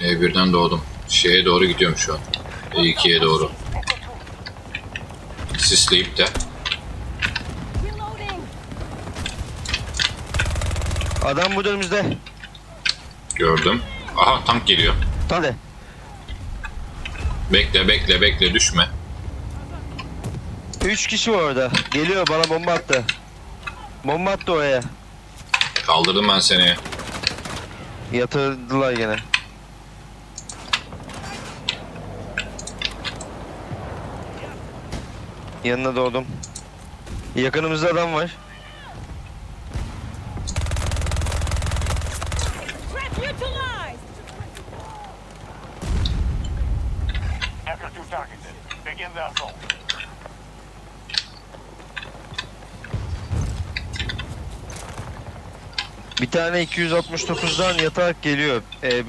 E1'den doğdum. Şeye doğru gidiyorum şu an. E2'ye doğru. Sisleyip de. Adam burada önümüzde. Gördüm. Aha tank geliyor. Hadi. Bekle bekle bekle düşme. Üç kişi var orada. Geliyor bana bomba attı. Bomba attı oraya. Kaldırdım ben seni. Yatırdılar gene. Yanına doğdum. Yakınımızda adam var. Bir tane 269'dan yatarak geliyor. Ee,